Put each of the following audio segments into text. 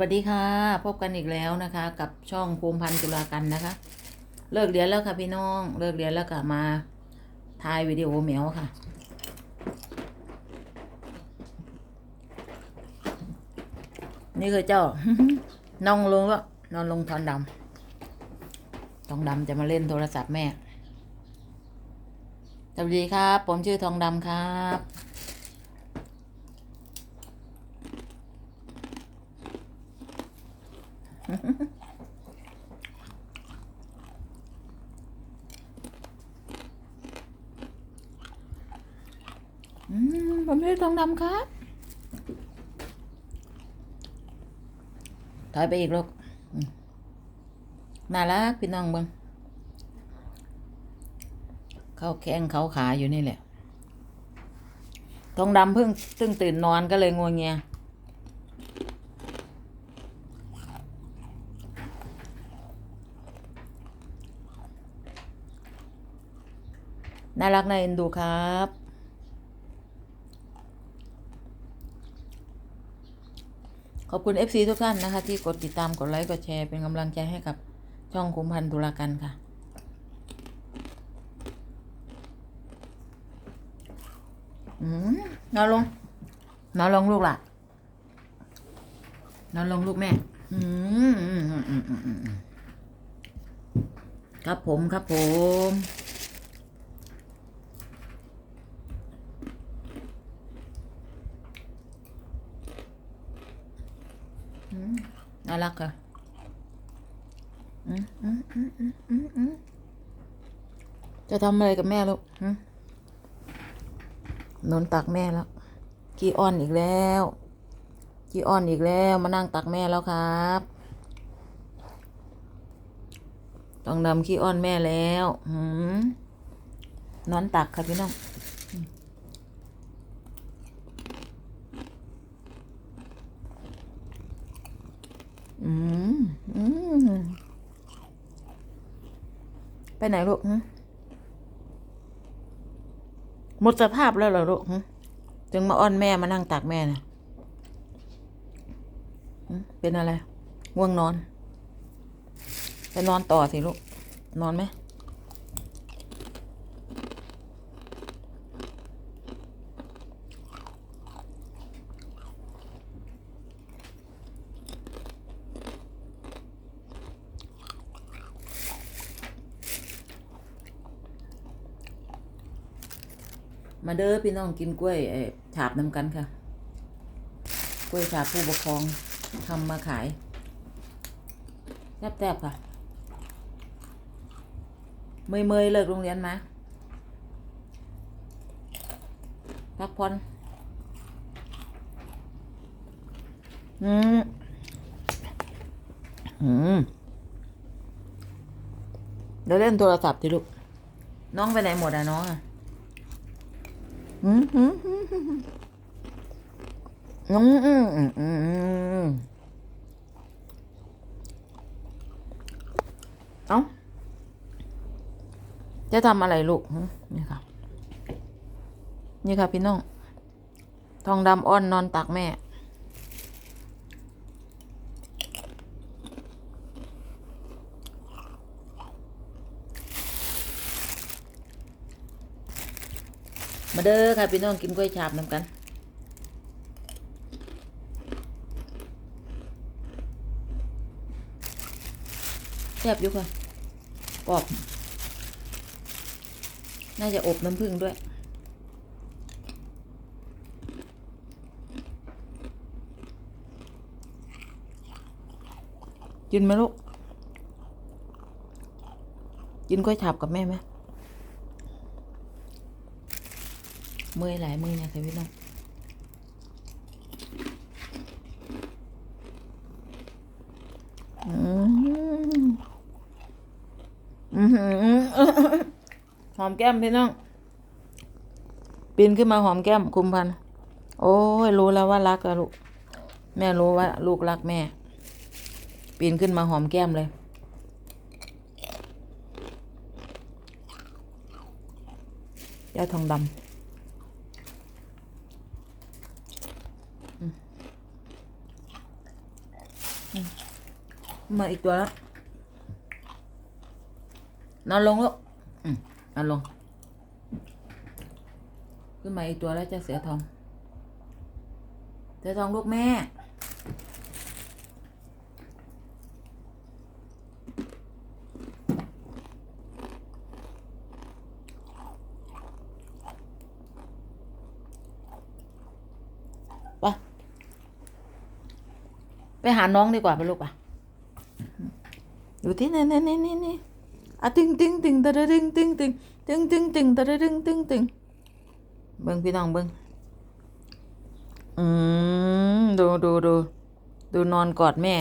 วัสดีค่ะ พบกันอีกแล้วนะคะ กับช่องภูมิพันธ์จุฬากันนะคะ เลิกเรียนแล้วค่ะพี่น้อง เลิกเรียนแล้วก็มาถ่ายวิดีโอเหมียวค่ะ นี่คือเจ้าน้องลงแล้วนอนลงทอนดำทองดำจะมาเล่นโทรศัพท์แม่สวัสดีครับ ผมชื่อทองดำครับ อืมผมชื่อทองดำครับถอยไปอีกลูกอืมน่ารักพี่น้องเบิงเขาแข้งเขาขาอยู่นี่แหละทองดำเพิ่งเพิ่งตื่นนอนก็เลยงัวเงีย น่ารักน่าเอ็นดูครับ ขอบคุณ FC ทุกท่านนะคะ ที่กดติดตามกดไลค์กดแชร์เป็นกำลังใจให้กับช่องคุ้มพันธุลากันค่ะอืมนอนลงนอนลงลูกล่ะนอนลงลูกแม่ อืมอืมอืมอืมอืมอืมอืมครับผมครับผม น่ารักค่ะจะทำอะไรกับแม่ลูกนอนตักแม่แล้วกี้อ้อนอีกแล้วกี้อ้อนอีกแล้วมานั่งตักแม่แล้วครับ ต้องดำขี้อ้อนแม่แล้วนอนตักค่ะพี่น้อง อืมอืมไปไหนลูกหึหมดสภาพแล้วเหรอลูกจึงมาอ้อนแม่มานั่งตักแม่นะเป็นอะไรง่วงนอน ไปนอนต่อสิลูก นอนไหม มาเด้อพี่น้องกินกล้วยเอ่อฉาบน้ำกันค่ะ กล้วยฉาบผู้ปกครองทำมาขายแซ่บๆค่ะเมยเมยๆเลิกโรงเรียนมาพักผ่อนอืม อืมเดี๋ยวเล่นโทรศัพท์สิลูก น้องไปไหนหมดอะน้องอะ น้องอืมอืมอืมเอ้าจะทำอะไรลูกนี่ค่ะ นี่ค่ะพี่น้อง ทองดำอ้อนนอนตักแม่ มาเด้อค่ะพี่น้องกินกล้วยฉาบน้ำกันแซ่บอยู่ค่ะกรอบ น่าจะอบน้ำผึ้งด้วยกินไหมลูก กินกล้วยฉาบกับแม่ไหม เมื่อยหลายมือเนี่ยค่ะพี่น้องอืมอือหือหอมแก้มพี่น้องปีนขึ้นมาหอมแก้มคุมพัน โอ้ย รู้แล้วว่ารักอะลูก แม่รู้ว่า ลูกรักแม่ ปีนขึ้นมาหอมแก้มเลย ยาทองดำ อ อืม มาอีกตัวแล้ว นอนลงลูกอืมนอนลง ขึ้นมาอีกตัวแล้วจะเสือทอง เสือทองลูกแม่ ไป ไปหาน้องดีกว่าไปลูกป่ะ อยู่ที่นี่นี่นี่นี่นี่อะตึงตึงตึงตะระดึงตึงตึงตึงตึงตึงตะระดึงตึงตึงเบิ่งพี่น้องเบิ่งอืมดูดูดูดูนอนกอดแม่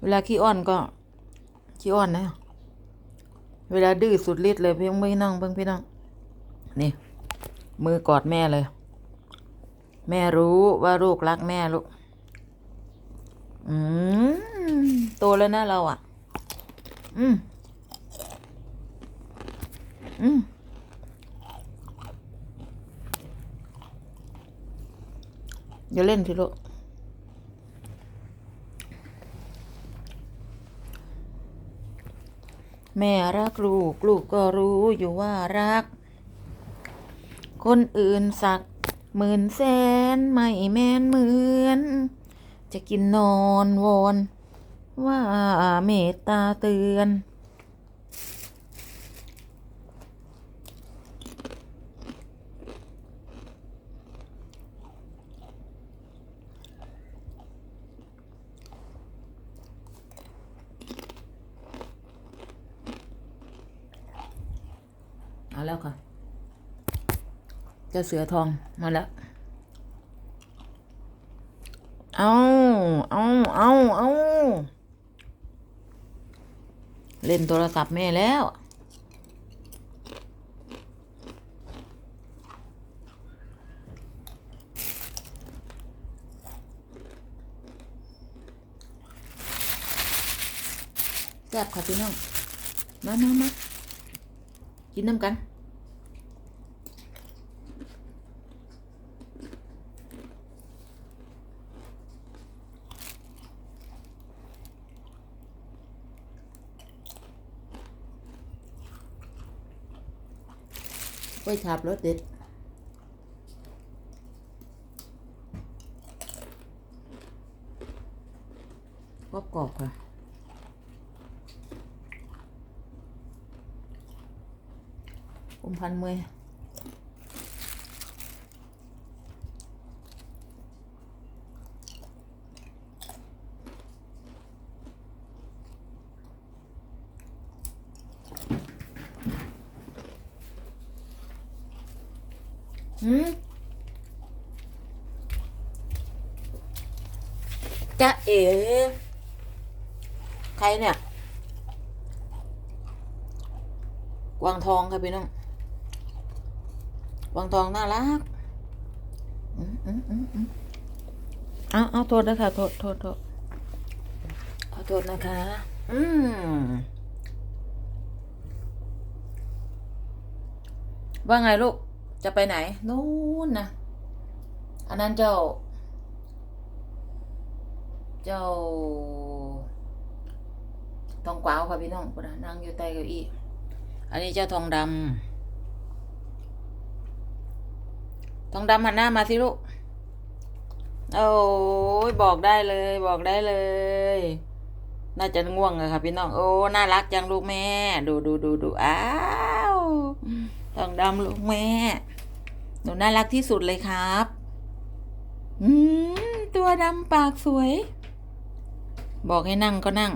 เวลาขี้อ้อนก็ขี้อ้อนนะ เวลาดื้อสุดฤทธิ์เลยพี่ไม่นั่งเพิ่งพี่นั่งนี่ มือกอดแม่เลย แม่รู้ว่าลูกรักแม่ลูก อืมโตแล้วนะเราอะ อืม อืมอย่าเล่นทีลูกแม่รักลูก ลูกก็รู้อยู่ว่ารัก คนอื่นสักหมื่นแสนไม่แม่นเหมือน จะกินนอนวอนว่าเมตตาเตือน เอาแล้วค่ะ เจ้าเสือทองมาแล้ว เอาเอาเอาเอาเล่นโทรศัพท์แม่แล้ว แซ่บค่ะพี่น้อง มามามากินน้ำกัน ไว้ฉาบรสเด็ดก็กรอบค่ะอมพันเมย จะเอ๋ใครเนี่ย กวางทองค่ะพี่น้อง กวางทองน่ารักอืมอืมอืมอืมเอาเอาโทษนะคะโทษโทษโทษเอาโทษนะคะ อืมว่าไงลูก จะไปไหนนู่นนะอันนั้นเจ้า เจ้าทองกวาวค่ะพี่น้องปะนั่งอยู่ใต้เก้าอี้อันนี้เจ้าทองดำทองดำหันหน้ามาสิลูกโอ้ยบอกได้เลย บอกได้เลย น่าจะง่วงอะค่ะพี่น้อง โอ้น่ารักจังลูกแม่ ดูดูดูดูอ้าวทองดำลูกแม่ หนูน่ารักที่สุดเลยครับ อืม ตัวดำปากสวย บอกให้นั่งก็นั่ง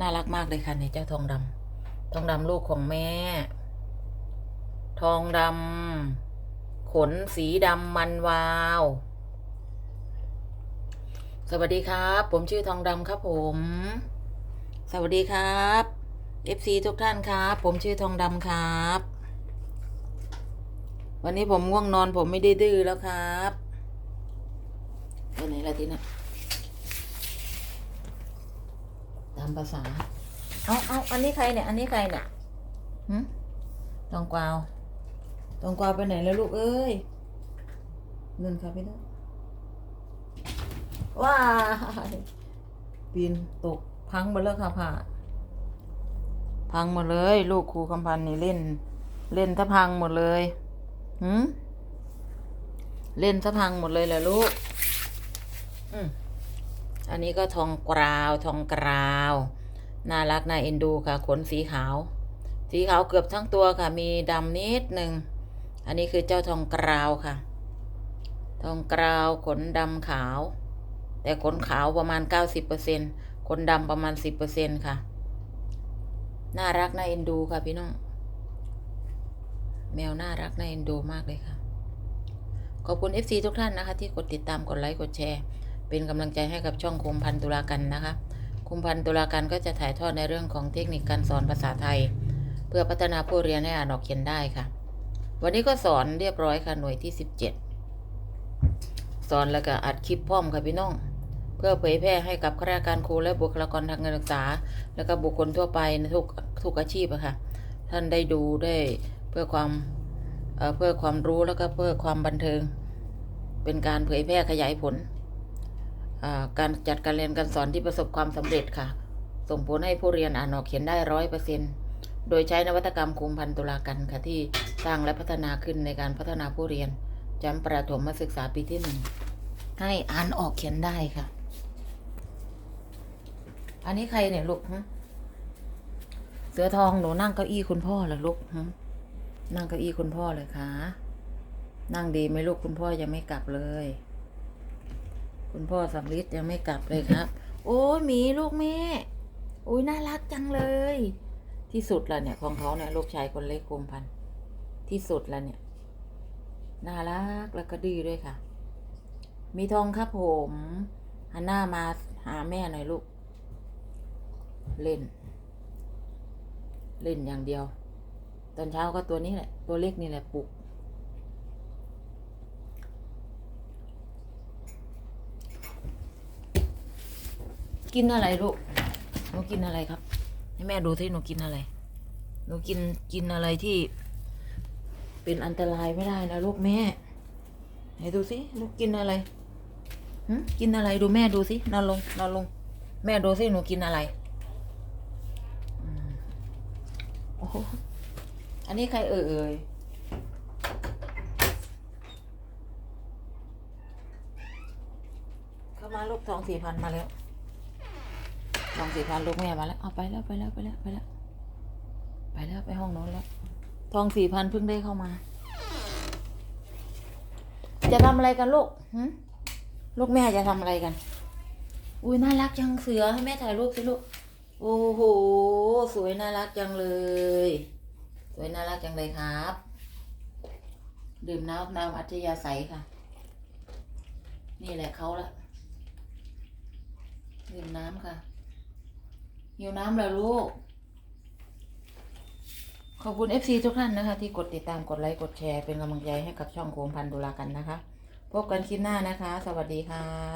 น่ารักมากเลยค่ะเนี่ยเจ้าทองดำทองดำลูกของแม่ ทองดำขนสีดำมันวาว สวัสดีครับ ผมชื่อทองดำครับผม สวัสดีครับ FC ทุกท่านครับ ผมชื่อทองดำครับ วันนี้ผมง่วงนอนผมไม่ได้ดื้อแล้วครับไปไหนละทีน่ะตามภาษา เอาเอาอันนี้ใครเนี่ย อันนี้ใครเนี่ยหืมทองกวาวทองกวาวไปไหนแล้วลูกเอ้ยเงินค่ะพี่น้องว้าปีนตกพังหมดแล้วค่ะผ่าพังหมดเลย ลูกครูคำพันนี่เล่น เล่นถ้าพังหมดเลย หืมเล่นถ้าพังหมดเลยแหละลูก อืมอันนี้ก็ทองกราว ทองกราว น่ารักน่าเอ็นดูค่ะ ขนสีขาว สีขาวเกือบทั้งตัวค่ะ มีดำนิดหนึ่ง อันนี้คือเจ้าทองกราวค่ะ ทองกราว ขนดำขาว แต่ขนขาวประมาณ 90%ขนดำประมาณ 10%ค่ะ น่ารักน่าเอ็นดูค่ะพี่น้อง แมวน่ารักน่าเอ็นดูมากเลยค่ะ ขอบคุณ FC ทุกท่านนะคะ ที่กดติดตามกดไลค์กดแชร์ เป็นกำลังใจให้กับช่องคุมพันตุลากันนะคะคุมพันตุลากันก็จะถ่ายทอดในเรื่องของเทคนิคการสอนภาษาไทย เพื่อพัฒนาผู้เรียนให้อ่านออกเขียนได้ค่ะ วันนี้ก็สอนเรียบร้อยค่ะหน่วยที่ 17 สอนแล้วก็อัดคลิปพร้อมค่ะพี่น้อง เพื่อเผยแพร่ให้กับข้าราชการครูและบุคลากรทางการศึกษา แล้วก็บุคคลทั่วไปในทุกทุกอาชีพอะค่ะ ท่านได้ดูได้ เพื่อความเเพื่อความรู้แล้วก็เพื่อความบันเทิง เป็นการเผยแพร่ขยายผล การจัดการเรียนการสอนที่ประสบความสำเร็จค่ะ ส่งผลให้ผู้เรียนอ่านออกเขียนได้ร้อยเปอร์เซ็นโดยใช้นวัตกรรมคุมพันตุลากันค่ะที่สร้างและพัฒนาขึ้นในการพัฒนาผู้เรียนจำประถมศึกษาปีที่หนึ่งให้อ่านออกเขียนได้ค่ะ อันนี้ใครเนี่ยลูกฮะเสือทองหนูนั่งเก้าอี้คุณพ่อเหรอลูกฮะ นั่งเก้าอี้คุณพ่อเลยค่ะ นั่งดีไหมลูกคุณพ่อยังไม่กลับเลย คุณพ่อสำลิดยังไม่กลับเลยครับ โอ้ยหมีลูกแม่โอ้ยน่ารักจังเลย ที่สุดละเนี่ยของเขาเนี่ยลูกชายคนเล็กกุมพันธุ์ที่สุดละเนี่ยน่ารักแล้วก็ดื้อด้วยค่ะ มีทองครับผมหันหน้ามาหาแม่หน่อยลูก เล่น เล่นอย่างเดียว ตอนเช้าก็ตัวนี้แหละ ตัวเล็กนี่แหละปลุก กินอะไรลูกหนูกินอะไรครับ ให้แม่ดูที่หนูกินอะไร หนูกินกินอะไรที่ เป็นอันตรายไม่ได้นะลูกแม่ไหนดูสิลูกกินอะไรกินอะไรดูแม่ดูสินอนลงนอนลง แม่ดูสิหนูกินอะไรอืมโอ้โห อันนี้ใครเอ่ยเอ่ยเข้ามาลูกทองสี่พันมาแล้วลองสี่พันลูกแม่มาแล้วเอาไปแล้วไปแล้วไปแล้วไปแล้วไปแล้วไปห้องโน้นแล้วทองสี่พันเพิ่งได้เข้ามา จะทำอะไรกันลูกหึลูกแม่จะทำอะไรกัน อุ้ยน่ารักจังเสือให้แม่ถ่ายรูปสิลูก โอ้โห สวยน่ารักจังเลย วยน่ารักจังเลยครับ ดื่มน้ำน้ำอัจฉริยะใสค่ะ นี่แหละเขาละดื่มน้ำค่ะหิวน้ำเลยลูก ขอบคุณ FC ทุกท่านนะคะ ที่กดติดตามกดไลค์กดแชร์เป็นกำลังใจให้กับช่องโคมพันธุลากันนะคะ พบกันคลิปหน้านะคะ สวัสดีค่ะ